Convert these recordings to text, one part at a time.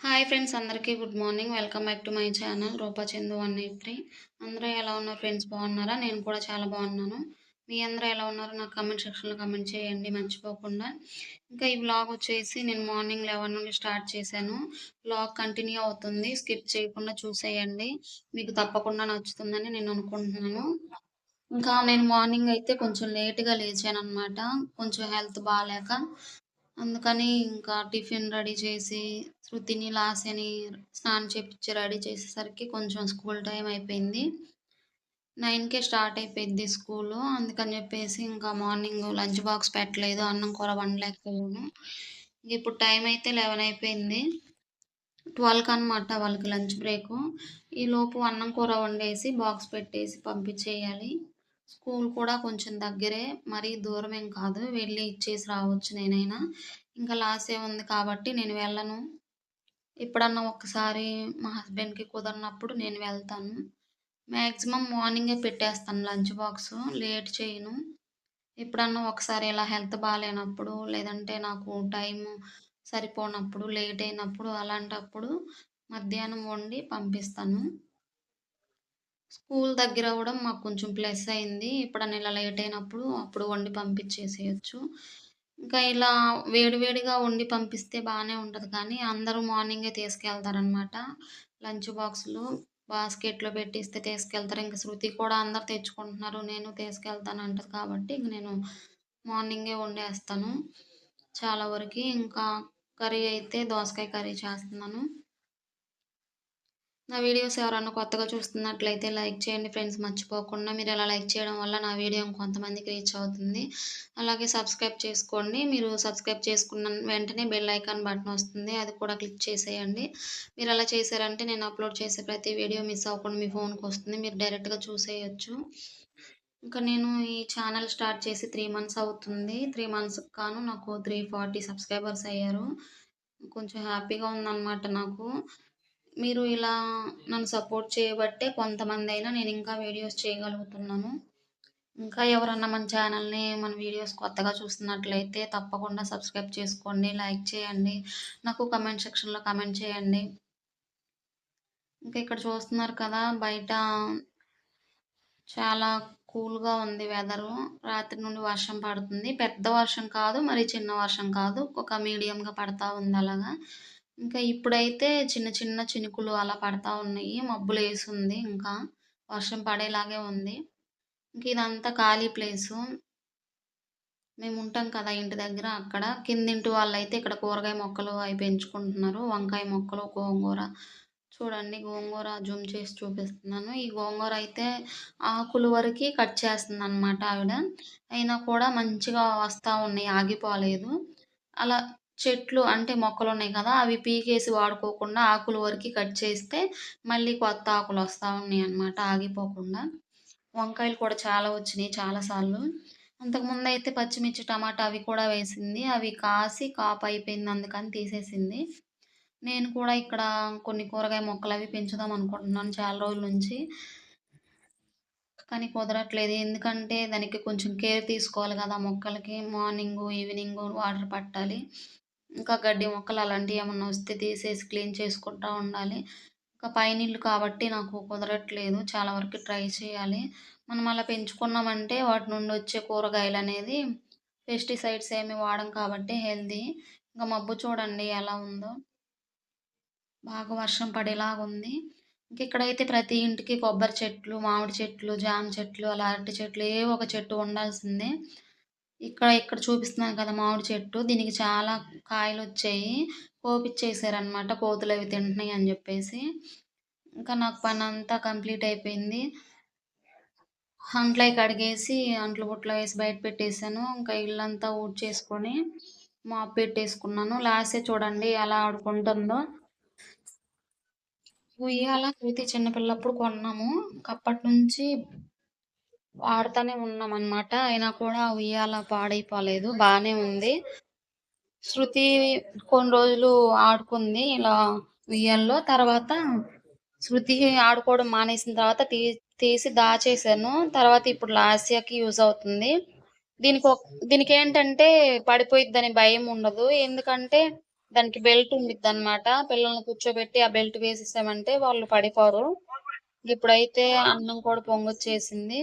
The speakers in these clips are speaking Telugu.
హాయ్ ఫ్రెండ్స్ అందరికీ good morning welcome back to my channel Rupa Chandu one eight three అందరూ ఎలా ఉన్నారు ఫ్రెండ్స్ బాగున్నారా? నేను కూడా చాలా బాగున్నాను. మీ అందరూ ఎలా ఉన్నారో? నాకు కమెంట్ సెక్షన్లో కమెంట్ చేయండి మర్చిపోకుండా. ఇంకా ఈ బ్లాగ్ వచ్చేసి నేను మార్నింగ్ లెవెన్ నుండి స్టార్ట్ చేశాను. బ్లాగ్ కంటిన్యూ అవుతుంది. స్కిప్ చేయకుండా చూసేయండి. మీకు తప్పకుండా నచ్చుతుందని నేను అనుకుంటున్నాను. ఇంకా నేను మార్నింగ్ అయితే కొంచెం లేట్గా లేచాను అనమాట కొంచెం హెల్త్ బాగాలేక అందుకని ఇంకా టిఫిన్ రెడీ చేసి శృతిని లాసని స్నానం చేపించి రెడీ చేసేసరికి కొంచెం స్కూల్ టైం అయిపోయింది. నైన్కే స్టార్ట్ అయిపోయింది స్కూలు. అందుకని చెప్పేసి ఇంకా మార్నింగ్ లంచ్ బాక్స్ పెట్టలేదు అన్నం కూర వండలేకపోయాను. ఇప్పుడు టైం అయితే లెవెన్ అయిపోయింది. ట్వెల్వ్కి అనమాట వాళ్ళకి లంచ్ బ్రేకు. ఈలోపు అన్నం కూర వండేసి బాక్స్ పెట్టేసి పంపించేయాలి. స్కూల్ కూడా కొంచెం దగ్గరే మరీ దూరం ఏం కాదు. వెళ్ళి ఇచ్చేసి రావచ్చు నేనైనా. ఇంకా లాస్ ఉంది కాబట్టి నేను వెళ్ళను. ఎప్పుడన్నా ఒక్కసారి మా హస్బెండ్కి కుదరినప్పుడు నేను వెళ్తాను. మ్యాక్సిమం మార్నింగే పెట్టేస్తాను లంచ్ బాక్స్. లేట్ చేయను. ఎప్పుడన్నా ఒకసారి ఇలా హెల్త్ బాగాలేనప్పుడు లేదంటే నాకు టైం సరిపోనప్పుడు లేట్ అయినప్పుడు అలాంటప్పుడు మధ్యాహ్నం వండి పంపిస్తాను. స్కూల్ దగ్గర అవ్వడం మాకు కొంచెం ప్లస్ అయింది. ఎప్పుడన్నా ఇలా లేట్ అయినప్పుడు అప్పుడు వండి పంపించేసేయచ్చు. ఇంకా ఇలా వేడివేడిగా వండి పంపిస్తే బాగానే ఉంటుంది. కానీ అందరూ మార్నింగే తీసుకెళ్తారనమాట లంచ్ బాక్సులు బాస్కెట్లో పెట్టిస్తే తీసుకెళ్తారు. ఇంకా శృతి కూడా అందరు తెచ్చుకుంటున్నారు. నేను తీసుకెళ్తాను అంటది కాబట్టి ఇంక నేను మార్నింగే వండేస్తాను. చాలా వరకు ఇంకా కర్రీ అయితే దోసకాయ కర్రీ చేస్తున్నాను. నా వీడియోస్ ఎవరన్నా కొత్తగా చూస్తున్నట్లయితే లైక్ చేయండి ఫ్రెండ్స్. మర్చిపోకుండా మీరు అలా లైక్ చేయడం వల్ల నా వీడియో కొంతమందికి రీచ్ అవుతుంది. అలాగే సబ్స్క్రైబ్ చేసుకోండి. మీరు సబ్స్క్రైబ్ చేసుకున్న వెంటనే బెల్ ఐకాన్ బటన్ వస్తుంది. అది కూడా క్లిక్ చేసేయండి. మీరు అలా చేశారంటే నేను అప్లోడ్ చేసే ప్రతి వీడియో మిస్ అవ్వకుండా మీ ఫోన్కి వస్తుంది. మీరు డైరెక్ట్గా చూసేయచ్చు. ఇంకా నేను ఈ ఛానల్ స్టార్ట్ చేసి త్రీ మంత్స్ అవుతుంది. త్రీ మంత్స్ కాను నాకు త్రీ ఫార్టీ సబ్స్క్రైబర్స్ అయ్యారు. కొంచెం హ్యాపీగా ఉందన్నమాట నాకు. మీరు ఇలా నన్ను సపోర్ట్ చేయబట్టే కొంతమంది అయినా నేను ఇంకా వీడియోస్ చేయగలుగుతున్నాను. ఇంకా ఎవరన్నా మన ఛానల్ని మన వీడియోస్ కొత్తగా చూస్తున్నట్లయితే తప్పకుండా సబ్స్క్రైబ్ చేసుకోండి లైక్ చేయండి నాకు కమెంట్ సెక్షన్లో కమెంట్ చేయండి. ఇంకా ఇక్కడ చూస్తున్నారు కదా బయట చాలా కూల్గా ఉంది వెదరు. రాత్రి నుండి వర్షం పడుతుంది. పెద్ద వర్షం కాదు మరి చిన్న వర్షం కాదు. ఒక మీడియంగా పడతా ఉంది అలాగా. ఇంకా ఇప్పుడైతే చిన్న చిన్న చినుకులు అలా పడతా ఉన్నాయి. మబ్బులు వేసింది ఇంకా. వర్షం పడేలాగే ఉంది. ఇంక ఇదంతా ఖాళీ ప్లేసు. మేము ఉంటాం కదా ఇంటి దగ్గర అక్కడ. కిందింటి వాళ్ళు అయితే ఇక్కడ కూరగాయ మొక్కలు అవి పెంచుకుంటున్నారు. వంకాయ మొక్కలు గోంగూర. చూడండి గోంగూర జూమ్ చేసి చూపిస్తున్నాను. ఈ గోంగూర అయితే ఆకులు వరకు కట్ చేస్తుంది అనమాట ఆవిడ. అయినా కూడా మంచిగా వస్తూ ఉన్నాయి ఆగిపోలేదు. అలా చెట్లు అంటే మొక్కలు ఉన్నాయి కదా అవి పీకేసి వాడుకోకుండా ఆకులు వరకు కట్ చేస్తే మళ్ళీ కొత్త ఆకులు వస్తూ ఉన్నాయి అనమాట ఆగిపోకుండా. వంకాయలు కూడా చాలా వచ్చినాయి చాలాసార్లు అంతకుముందు అయితే పచ్చిమిర్చి టమాటా అవి కూడా వేసింది అవి కాసి కాపు అయిపోయింది అందుకని తీసేసింది. నేను కూడా ఇక్కడ కొన్ని కూరగాయ మొక్కలు అవి పెంచుదాం అనుకుంటున్నాను చాలా రోజుల నుంచి. కానీ కుదరట్లేదు ఎందుకంటే దానికి కొంచెం కేర్ తీసుకోవాలి కదా మొక్కలకి. మార్నింగ్ ఈవినింగు వాటర్ పట్టాలి. ఇంకా గడ్డి మొక్కలు అలాంటివి ఏమన్నా వస్తే తీసేసి క్లీన్ చేసుకుంటూ ఉండాలి. ఇంకా పైనిల్లు కాబట్టి నాకు కుదరట్లేదు. చాలా వరకు ట్రై చేయాలి. మనం అలా పెంచుకున్నామంటే వాటి నుండి వచ్చే కూరగాయలు అనేది పెస్టిసైడ్స్ ఏమి వాడం కాబట్టి హెల్దీ ఇంకా మబ్బు చూడండి ఎలా ఉందో. బాగా వర్షం పడేలాగా ఉంది. ఇంక ఇక్కడైతే ప్రతి ఇంటికి కొబ్బరి చెట్లు మామిడి చెట్లు జామ చెట్లు అలా అరటి చెట్లు ఏ ఒక చెట్టు ఉండాల్సిందే. ఇక్కడ ఇక్కడ చూపిస్తున్నాను కదా మామిడి చెట్టు. దీనికి చాలా కాయలు వచ్చాయి కోపిచ్చేసారనమాట కోతులు అవి తింటున్నాయి అని చెప్పేసి. ఇంకా నాకు పని అంతా కంప్లీట్ అయిపోయింది. అంట్లో కడిగేసి అంట్లు బుట్టలు వేసి బయట పెట్టేశాను. ఇంకా ఇల్లంతా ఊడ్చేసుకొని మాప్ పెట్టేసుకున్నాను. లాస్టే చూడండి ఎలా ఆడుకుంటుందో. ఉయ్యాల కృతి చిన్నపిల్లప్పుడు కొన్నాము. అప్పటి నుంచి వాడుతూనే ఉన్నామన్నమాట. అయినా కూడా ఉయ్యాల పాడైపోలేదు. బాగానే ఉంది. శృతి కొన్ని రోజులు ఆడుకుంది ఇలా ఉయ్యాల్లో. తర్వాత శృతి ఆడుకోవడం మానేసిన తర్వాత తీ తీసి దాచేసాను తర్వాత ఇప్పుడు లాస్యాకి యూజ్ అవుతుంది. దీనికి దీనికి ఏంటంటే పడిపోయిద్దని భయం ఉండదు. ఎందుకంటే దానికి బెల్ట్ ఉండిద్దనమాట. పిల్లల్ని కూర్చోబెట్టి ఆ బెల్ట్ వేసేసామంటే వాళ్ళు పడిపోరు. ఇప్పుడైతే అన్నం కూడా పొంగొచ్చేసింది.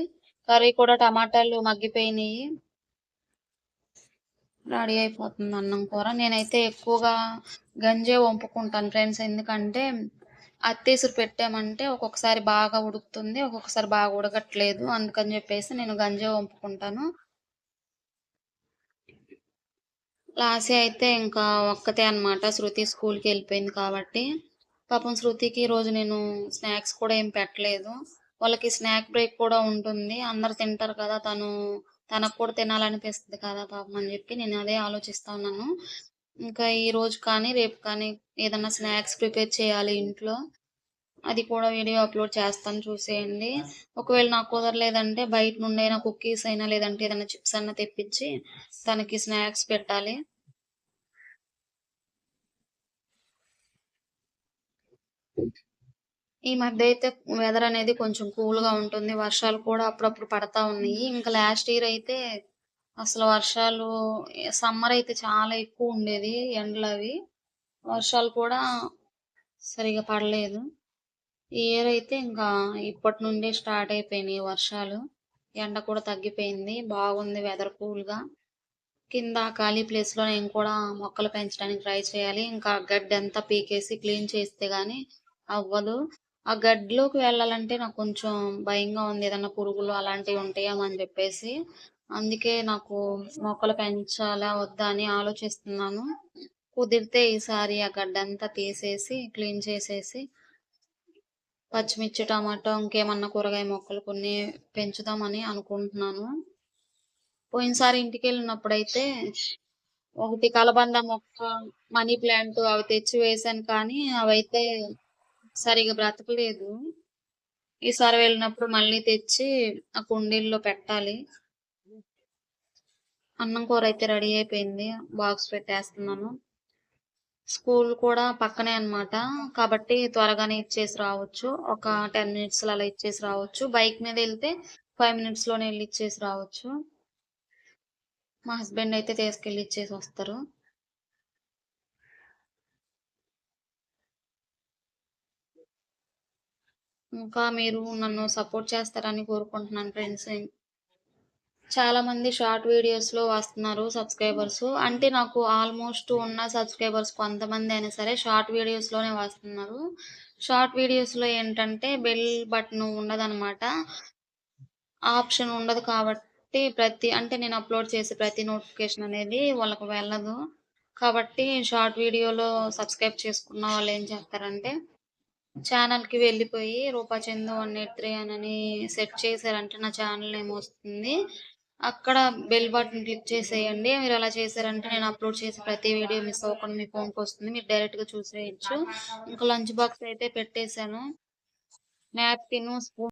కర్రీ కూడా టమాటాలు మగ్గిపోయినాయి రెడీ అయిపోతుంది అన్నం కూర. నేనైతే ఎక్కువగా గంజే వంపుకుంటాను ఫ్రెండ్స్. ఎందుకంటే అత్తేసురు పెట్టామంటే ఒక్కొక్కసారి బాగా ఉడుకుతుంది. ఒక్కొక్కసారి బాగా ఉడకట్లేదు. అందుకని చెప్పేసి నేను గంజే వంపుకుంటాను. లాస్య అయితే ఇంకా ఒక్కతే అనమాట. శృతి స్కూల్‌కి వెళ్ళిపోయింది కాబట్టి. పాపం శృతికి ఈరోజు నేను స్నాక్స్ కూడా ఏం పెట్టలేదు. వాళ్ళకి స్నాక్ బ్రేక్ కూడా ఉంటుంది. అందరు తింటారు కదా! తను తనకు కూడా తినాలనిపిస్తుంది కదా పాపం అని చెప్పి నేను అదే ఆలోచిస్తా ఉన్నాను. ఇంకా రోజు కానీ, రేపు కానీ ఏదన్నా స్నాక్స్ ప్రిపేర్ చేయాలి ఇంట్లో. అది కూడా వీడియో అప్‌లోడ్ చేస్తాను చూసేయండి. ఒకవేళ నాకు కుదరలేదంటే బయట నుండి అయినా కుకీస్ అయినా లేదంటే ఏదైనా చిప్స్ అయినా తెప్పించి తనకి స్నాక్స్ పెట్టాలి. ఈ మధ్య అయితే వెదర్ అనేది కొంచెం కూల్‌గా ఉంటుంది. వర్షాలు కూడా అప్పుడప్పుడు పడతా ఉన్నాయి. ఇంకా లాస్ట్ ఇయర్ అయితే అసలు వర్షాలు సమ్మర్ అయితే చాలా ఎక్కువ ఉండేది ఎండలు అవి వర్షాలు కూడా సరిగా పడలేదు. ఈ ఇయర్ అయితే ఇంకా ఇప్పటి నుండే స్టార్ట్ అయిపోయినాయి వర్షాలు. ఎండ కూడా తగ్గిపోయింది. బాగుంది వెదర్ కూల్‌గా. కింద ఖాళీ ప్లేస్‌లో నేను కూడా మొక్కలు పెంచడానికి ట్రై చేయాలి. ఇంకా గడ్డి అంతా పీకేసి క్లీన్ చేస్తే కానీ అవ్వదు. ఆ గడ్డిలోకి వెళ్ళాలంటే నాకు కొంచెం భయంగా ఉంది. ఏదన్నా పురుగులు అలాంటివి ఉంటాయేమో అని చెప్పేసి. అందుకే నాకు మొక్కలు పెంచాలా? వద్దా? అని ఆలోచిస్తున్నాను. కుదిరితే ఈసారి ఆ గడ్డంతా తీసేసి క్లీన్ చేసేసి పచ్చిమిర్చి, టమాటో ఇంకేమన్నా కూరగాయ మొక్కలు కొన్ని పెంచుదామని అనుకుంటున్నాను. పోయినసారి ఇంటికి వెళ్ళినప్పుడు అయితే ఒకటి కలబంద మొక్క, మనీ ప్లాంట్ అవి తెచ్చి వేశాను కానీ అవైతే సరిగ్గా బ్రతకలేదు. ఈసారి వెళ్ళినప్పుడు మళ్ళీ తెచ్చి ఆ కుండీల్లో పెట్టాలి. అన్నం కూర అయితే రెడీ అయిపోయింది. బాక్స్ పెట్టేస్తున్నాను. స్కూల్ కూడా పక్కనే అన్నమాట. కాబట్టి త్వరగానే ఇచ్చేసి రావచ్చు. ఒక టెన్ మినిట్స్ అలా ఇచ్చేసి రావచ్చు. బైక్ మీద వెళ్తే ఫైవ్ మినిట్స్‌లోనే వెళ్ళి ఇచ్చేసి రావచ్చు. మా హస్బెండ్ అయితే తీసుకెళ్ళి ఇచ్చేసి వస్తారు. ఇంకా మీరు నన్ను సపోర్ట్ చేస్తారని కోరుకుంటున్నాను ఫ్రెండ్స్. చాలామంది షార్ట్ వీడియోస్‌లో వస్తున్నారు సబ్స్క్రైబర్స్. అంటే నాకు ఆల్మోస్ట్ ఉన్న సబ్స్క్రైబర్స్ కొంతమంది అయినా సరే షార్ట్ వీడియోస్‌లోనే వస్తున్నారు. షార్ట్ వీడియోస్‌లో ఏంటంటే బెల్ బటన్ ఉండదనమాట. ఆప్షన్ ఉండదు కాబట్టి ప్రతి అంటే నేను అప్‌లోడ్ చేసే ప్రతి నోటిఫికేషన్ అనేది వాళ్ళకు వెళ్ళదు. కాబట్టి షార్ట్ వీడియోలో సబ్స్క్రైబ్ చేసుకున్న వాళ్ళు ఏం చేస్తారంటే ఛానల్‌కి వెళ్ళిపోయి రూపా చందు 183 అనని సెట్ చేశారంటే నా ఛానల్ నేమ్ వస్తుంది. అక్కడ బెల్ బటన్ క్లిక్ చేసేయండి. మీరు అలా చేశారంటే నేను అప్‌లోడ్ చేసే ప్రతి వీడియో మిస్ అవ్వకుండా మీ ఫోన్‌కొస్తుంది. మీరు డైరెక్ట్‌గా చూసేయచ్చు ఇంకా లంచ్ బాక్స్ అయితే పెట్టేసాను. Napkin spoon